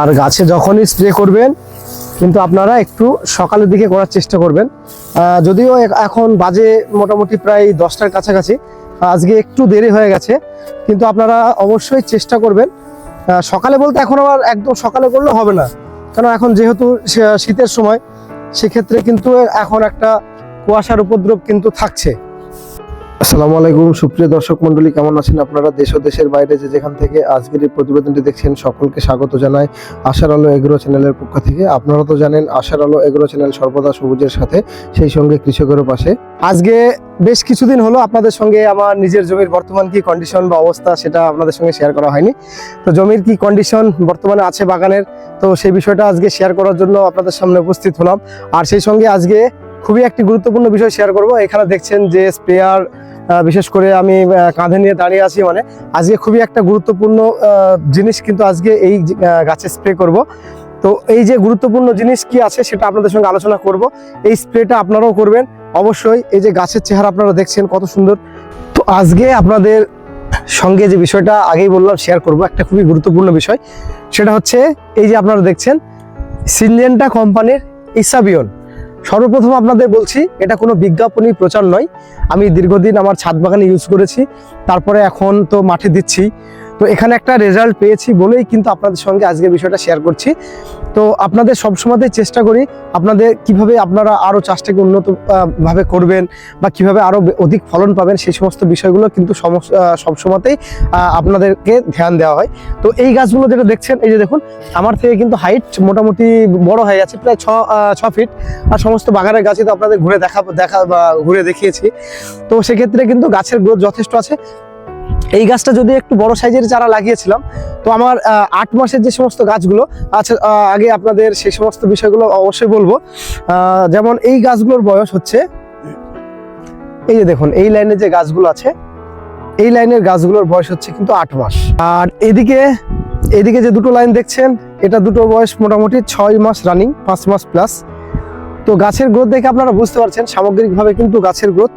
আর গাছে যখনই স্প্রে করবেন, কিন্তু আপনারা একটু সকালের দিকে করার চেষ্টা করবেন। যদিও এখন বাজে মোটামুটি প্রায় দশটার কাছাকাছি, আজকে একটু দেরি হয়ে গেছে, কিন্তু আপনারা অবশ্যই চেষ্টা করবেন। সকালে বলতে এখন আবার একদম সকালে করলে হবে না কারণ এখন যেহেতু শীতের সময়, সেক্ষেত্রে কিন্তু এখন একটা কুয়াশার উপদ্রব কিন্তু থাকছে। আসসালামু আলাইকুম। সুপ্রিয় দর্শক মণ্ডলী, কেমন আছেন আপনারা? দেশ ও দেশের বাইরে যে যেখান থেকে আজকের এই প্রতিবেদনটি দেখছেন, সকলকে স্বাগত জানাই আশার আলো এগ্রো চ্যানেলের পক্ষ থেকে। আপনারা তো জানেন, আশার আলো এগ্রো চ্যানেল সর্বদা সবুজের সাথে, সেই সঙ্গে কৃষকেরও পাশে। আজকে বেশ কিছুদিন হলো আপনাদের সঙ্গে আমার নিজের জমির বর্তমান কি কন্ডিশন বা অবস্থা সেটা আপনাদের সঙ্গে শেয়ার করা হয়নি। তো জমির কি কন্ডিশন বর্তমানে আছে বাগানের? তো সেই বিষয়টা আজকে শেয়ার করার জন্য আপনাদের সামনে উপস্থিত হলাম। আর সেই সঙ্গে আজকে খুবই একটি গুরুত্বপূর্ণ বিষয় শেয়ার করব। এখানে দেখছেন যে স্প্রেয়ার বিশেষ করে আমি কাঁধে নিয়ে দাঁড়িয়ে আছি মানে আজকে খুবই একটা গুরুত্বপূর্ণ জিনিস কিন্তু আজকে এই গাছে স্প্রে করব। তো এই যে গুরুত্বপূর্ণ জিনিস কি আছে সেটা আপনাদের সঙ্গে আলোচনা করব। এই স্প্রেটা আপনারাও করবেন। অবশ্যই এই যে গাছের চেহারা আপনারা দেখছেন কত সুন্দর। তো আজকে আপনাদের সঙ্গে যে বিষয়টা আগেই বললাম শেয়ার করব একটা খুবই গুরুত্বপূর্ণ বিষয়। সেটা হচ্ছে, এই যে আপনারা দেখছেন সিনজেন্টা কোম্পানির ইসাবিয়ন সর্বপ্রথম আপনাদের বলছি, এটা কোনো বিজ্ঞাপনী প্রচার নয়। আমি দীর্ঘদিন আমার ছাদ বাগানে ইউজ করেছি। তারপরে এখন তো মাঠে দিচ্ছি। তো এখানে একটা রেজাল্ট পেয়েছি বলেই কিন্তু আপনাদের সঙ্গে আজকে বিষয়টা শেয়ার করছি। তো আপনাদের সবসময়তেই চেষ্টা করি আপনাদের কীভাবে আপনারা আরও চাষটাকে উন্নত ভাবে করবেন বা কীভাবে আরও অধিক ফলন পাবেন সেই সমস্ত বিষয়গুলো কিন্তু সবসময়তেই আপনাদেরকে ধ্যান দেওয়া হয়। তো এই গাছগুলো যেটা দেখছেন, এই যে দেখুন, আমার থেকে কিন্তু হাইট মোটামুটি বড় হয়ে গেছে, প্রায় ছ ছ ফিট আর সমস্ত বাগানের গাছই তো আপনাদের ঘুরে দেখা দেখা বা ঘুরে দেখিয়েছি। তো সেক্ষেত্রে কিন্তু গাছের গ্রোথ যথেষ্ট আছে। এই গাছটা যদি একটু বড় সাইজের চারা লাগিয়েছিলাম, তো আমার আট মাসের যে সমস্ত গাছগুলো আচ্ছা আগে আপনাদের সেই সমস্ত বিষয়গুলো অবশ্যই বলব। যেমন এই গাছগুলোর বয়স হচ্ছে, এই যে দেখুন, এই লাইনের যে গাছগুলো আছে, এই লাইনের গাছগুলোর বয়স হচ্ছে কিন্তু আট মাস। আর এদিকে এদিকে যে দুটো লাইন দেখছেন, এটা দুটো বয়স মোটামুটি ছয় মাস রানিং, পাঁচ মাস প্লাস। তো গাছের গ্রোথ দেখে আপনারা বুঝতে পারছেন, সামগ্রিকভাবে কিন্তু গাছের গ্রোথ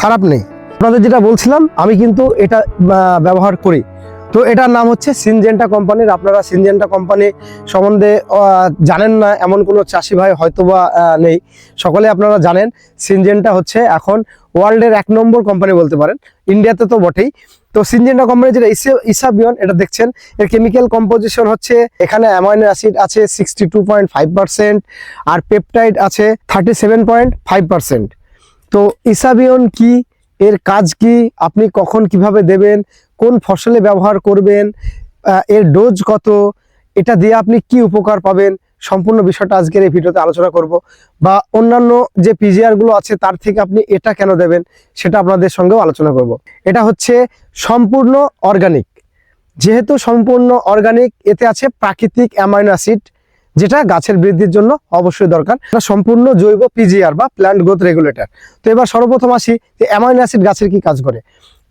খারাপ নেই। আপনাদের যেটা বলছিলাম আমি কিন্তু এটা ব্যবহার করি। তো এটার নাম হচ্ছে সিনজেন্টা কোম্পানির। আপনারা সিনজেন্টা কোম্পানি সম্বন্ধে জানেন না এমন কোনো চাষি ভাই হয়তোবা আহ, নেই। সকলে আপনারা জানেন সিনজেন্টা হচ্ছে এখন ওয়ার্ল্ডের এক নম্বর কোম্পানি বলতে পারেন। ইন্ডিয়াতে তো বটেই। তো সিনজেন্টা কোম্পানি যেটা ইসাবিয়ন এটা দেখছেন এর কেমিক্যাল কম্পোজিশন হচ্ছে এখানে অ্যামাইনো অ্যাসিড আছে সিক্সটি আর পেপটাইড আছে থার্টি তো ইসাবিয়ন কি? এর কাজ কি? আপনি কখন কীভাবে দেবেন? কোন ফসলে ব্যবহার করবেন? এর ডোজ কত? এটা দিয়ে আপনি কি উপকার পাবেন? সম্পূর্ণ বিষয়টা আজকের এই ভিডিওতে আলোচনা করব। বা অন্যান্য যে পিজিআরগুলো আছে, তার থেকে আপনি এটা কেন দেবেন? সেটা আপনাদের সঙ্গেও আলোচনা করব। এটা হচ্ছে সম্পূর্ণ অর্গানিক যেহেতু সম্পূর্ণ অর্গানিক এতে আছে প্রাকৃতিক অ্যামাইনো অ্যাসিড যেটা গাছের বৃদ্ধির জন্য অবশ্যই দরকার। সম্পূর্ণ জৈব পিজিআর বা প্ল্যান্ট গ্রোথ রেগুলেটর তো এবার সর্বপ্রথম আসি যে অ্যামাইনো অ্যাসিড গাছের কি কাজ করে।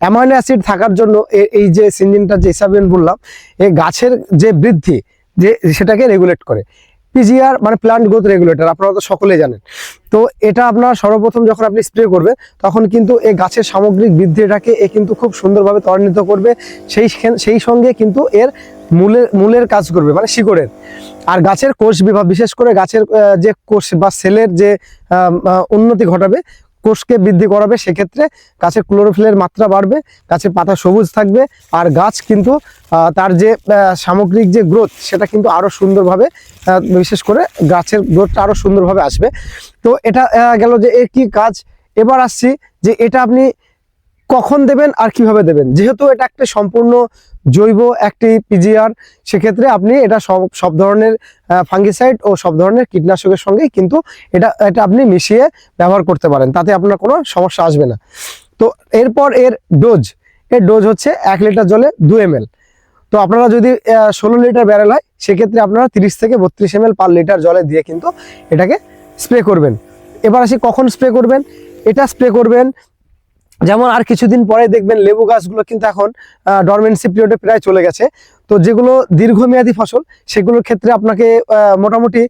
অ্যামাইনো অ্যাসিড থাকার জন্য এই যে সিনজিনটা যে হিসাবে বললাম এই গাছের যে বৃদ্ধি, যে সেটাকে রেগুলেট করে। পিজিআর মানে প্ল্যান্ট গ্রোথ রেগুলেটর আপনারা তো সকলেই জানেন। তো এটা আপনার সর্বপ্রথম যখন আপনি স্প্রে করবেন তখন কিন্তু এই গাছের সামগ্রিক বৃদ্ধিটাকে এ কিন্তু খুব সুন্দরভাবে ত্বরান্বিত করবে। সেই সেই সঙ্গে কিন্তু এর মূলের মূলের কাজ করবে মানে শিকড়ের। আর গাছের কোষ বিভাগ, বিশেষ করে গাছের যে কোষ বা সেলের যে উন্নতি ঘটাবে, কোষকে বৃদ্ধি করাবে, সেক্ষেত্রে গাছের ক্লোরোফিলের মাত্রা বাড়বে, গাছের পাতা সবুজ থাকবে, আর গাছ কিন্তু তার যে সামগ্রিক যে গ্রোথ, সেটা কিন্তু আরও সুন্দরভাবে বিশেষ করে গাছের গ্রোথটা আরও সুন্দরভাবে আসবে। তো এটা গেল যে এর কি কাজ? এবার আসছি যে এটা আপনি কখন দেবেন আর কীভাবে দেবেন? যেহেতু এটা একটা সম্পূর্ণ জৈব, একটি পিজিআর সেক্ষেত্রে আপনি এটা সব সব ধরনের ফাঙ্গিসাইড ও সব ধরনের কীটনাশকের সঙ্গেই কিন্তু এটা এটা আপনি মিশিয়ে ব্যবহার করতে পারেন। তাতে আপনার কোনো সমস্যা আসবে না। তো এরপর এর ডোজ এর ডোজ হচ্ছে এক লিটার জলে দু এম তো আপনারা যদি ষোলো লিটার ব্যারেল হয়, সেক্ষেত্রে আপনারা তিরিশ থেকে বত্রিশ এম পার লিটার জলে দিয়ে কিন্তু এটাকে স্প্রে করবেন। এবার আসি কখন স্প্রে করবেন? এটা স্প্রে করবেন যেমন আর কিছুদিন পরে দেখবেন লেবু গাছগুলো কিন্তু এখন ডরমেন্সি পিরিয়ডে প্রায় চলে গেছে। তো যেগুলো দীর্ঘমেয়াদী ফসল, সেগুলোর ক্ষেত্রে আপনাকে মোটামুটি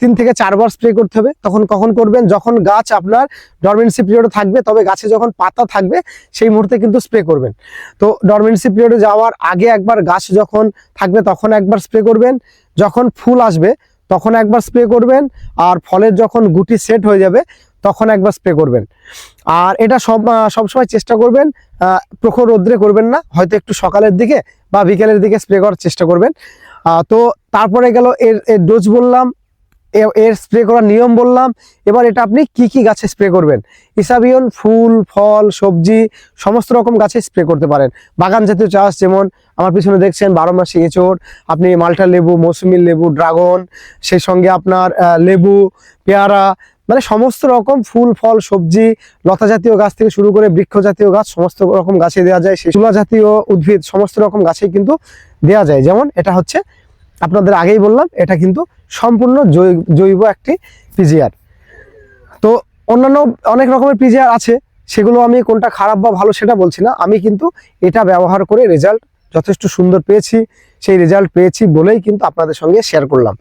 তিন থেকে চারবার স্প্রে করতে হবে। তখন কখন করবেন? যখন গাছ আপনার ডরমেন্সি পিরিয়ডে থাকবে, তবে গাছে যখন পাতা থাকবে, সেই মুহূর্তে কিন্তু স্প্রে করবেন। তো ডরমেন্সি পিরিয়ডে যাওয়ার আগে একবার গাছ যখন থাকবে, তখন একবার স্প্রে করবেন। যখন ফুল আসবে, তখন একবার স্প্রে করবেন। আর ফলের যখন গুটি সেট হয়ে যাবে তখন একবার স্প্রে করবেন। আর এটা সব সবসময় চেষ্টা করবেন প্রখর রোদ্রে করবেন না, হয়তো একটু সকালের দিকে বা বিকেলের দিকে স্প্রে করার চেষ্টা করবেন। তো তারপরে গেল এর এর ডোজ বললাম এর স্প্রে করার নিয়ম বললাম, এবার এটা আপনি কি কি গাছে স্প্রে করবেন? ইসাবিয়ন ফুল, ফল, সবজি, সমস্ত রকম গাছে স্প্রে করতে পারেন। বাগান জাতীয় চাষ যেমন, আমার পিছনে দেখছেন বারো মাসে এঁচড়, আপনি মাল্টা লেবু মৌসুমি লেবু, ড্রাগন, সেই সঙ্গে আপনার লেবু, পেয়ারা মানে সমস্ত রকম ফুল, ফল, সবজি লতা জাতীয় গাছ থেকে শুরু করে বৃক্ষ জাতীয় গাছ, সমস্ত রকম গাছে দেওয়া যায়, সেই জাতীয় উদ্ভিদ, সমস্ত রকম গাছে কিন্তু দেওয়া যায়। যেমন এটা হচ্ছে, আপনাদের আগেই বললাম, এটা কিন্তু সম্পূর্ণ জৈব একটি পিজিআর। তো অন্যান্য অনেক রকমের পিজিআর আছে, সেগুলো আমি কোনটা খারাপ বা ভালো সেটা বলছি না। আমি কিন্তু এটা ব্যবহার করে রেজাল্ট যথেষ্ট সুন্দর পেয়েছি, সেই রেজাল্ট পেয়েছি বলেই কিন্তু আপনাদের সঙ্গে শেয়ার করলাম।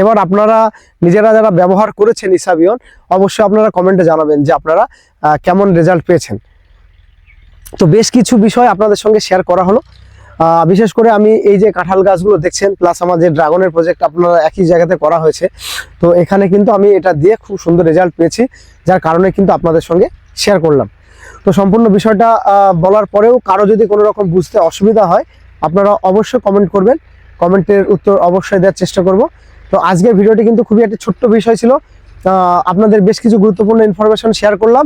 এবার আপনারা নিজেরা যারা ব্যবহার করেছেন ইসাবিয়ন, অবশ্যই আপনারা কমেন্টে জানাবেন যে আপনারা কেমন রেজাল্ট পেয়েছেন। তো বেশ কিছু বিষয় আপনাদের সঙ্গে শেয়ার করা হলো। বিশেষ করে আমি এই যে কাঁঠাল গাছগুলো দেখছেন প্লাস আমার যে ড্রাগনের প্রজেক্ট আপনারা একই জায়গাতে করা হয়েছে। তো এখানে কিন্তু আমি এটা দিয়ে খুব সুন্দর রেজাল্ট পেয়েছি, যার কারণে কিন্তু আপনাদের সঙ্গে শেয়ার করলাম। তো সম্পূর্ণ বিষয়টা বলার পরেও কারও যদি কোনো রকম বুঝতে অসুবিধা হয়, আপনারা অবশ্যই কমেন্ট করবেন। কমেন্টের উত্তর অবশ্যই দেওয়ার চেষ্টা করব। তো আজকের ভিডিওটি কিন্তু খুবই একটা ছোট্ট বিষয় ছিল। আপনাদের বেশ কিছু গুরুত্বপূর্ণ ইনফরমেশন শেয়ার করলাম।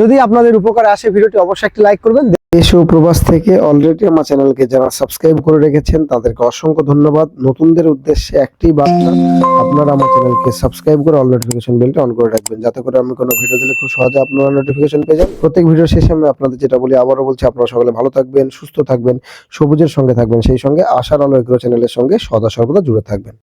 যদি আপনাদের উপকারে আসে ভিডিওটি অবশ্যই একটি লাইক করবেন। দেশ ও প্রবাস থেকে অলরেডি আমার চ্যানেলকে যারা সাবস্ক্রাইব করে রেখেছেন, তাদেরকে অসংখ্য ধন্যবাদ। নতুনদের উদ্দেশ্যে একটি বার্তা, আপনারা আমার চ্যানেলকে সাবস্ক্রাইব করে অল নোটিফিকেশন বেলটা অন করে রাখবেন। যাতে করে আমি কোনো ভিডিও দিলে খুব সহজে আপনারা নোটিফিকেশন পেয়ে যান। প্রত্যেক ভিডিও শেষে আমি আপনাদের যেটা বলি, আবারও বলছি, আপনারা সকলে ভালো থাকবেন, সুস্থ থাকবেন, সবুজের সঙ্গে থাকবেন, সেই সঙ্গে আশার আলো এগ্রো চ্যানেলের সঙ্গে সদা সর্বদা জুড়ে থাকবেন।